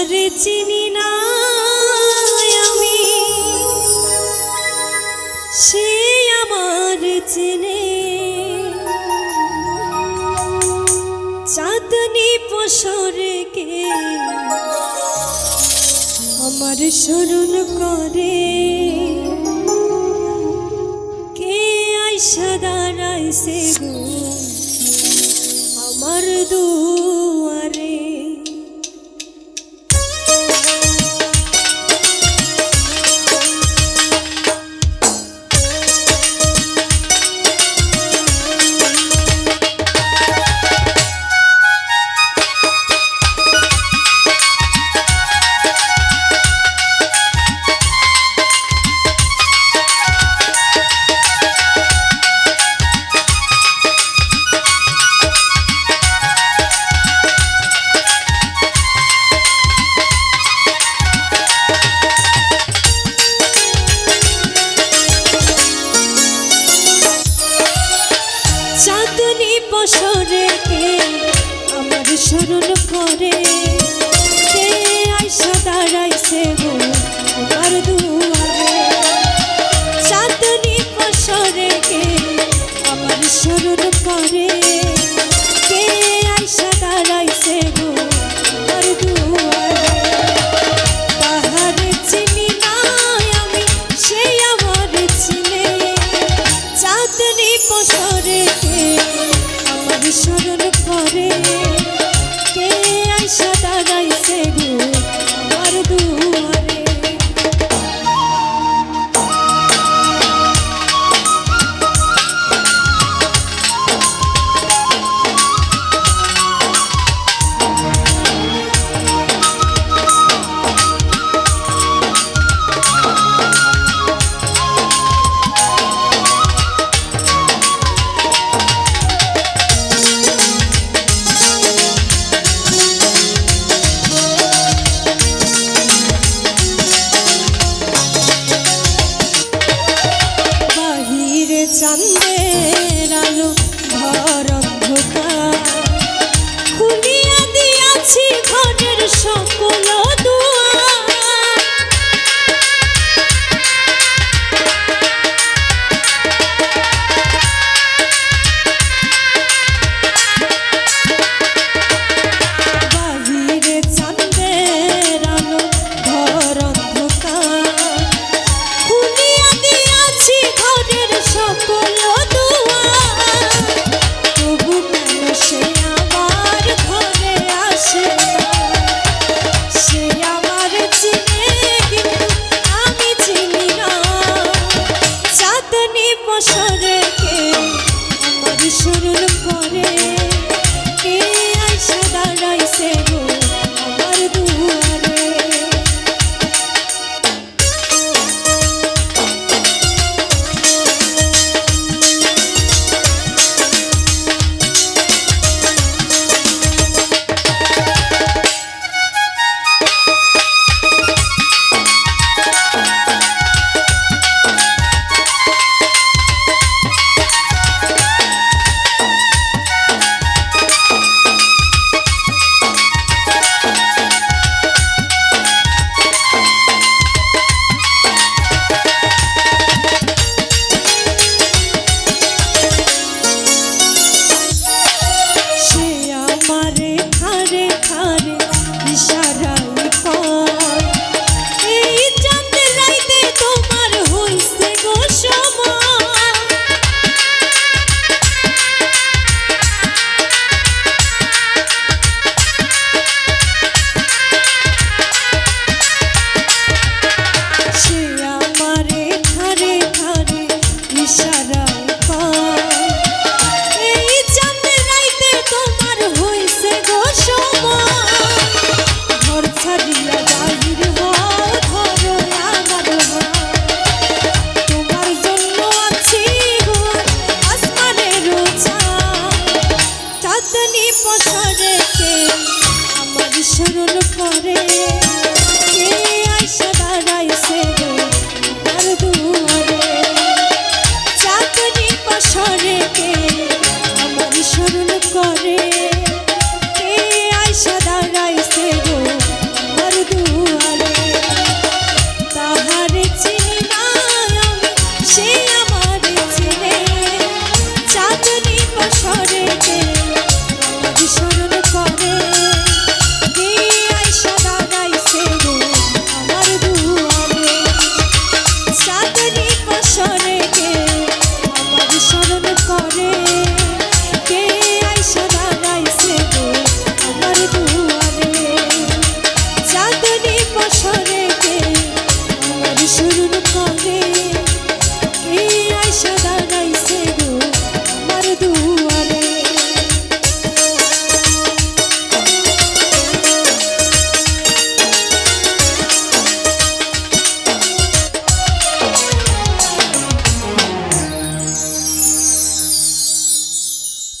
আর চিনি না আমি। সে আমার চিনে। চাঁদনি পশরকে আমার স্মরণ করে। কে আইসা দাঁড়াইছে গো? আমার দূর সরে আমার স্মরণ করে। ঘরে। কে আইসা দাঁড়াইছে গো? বড় দূর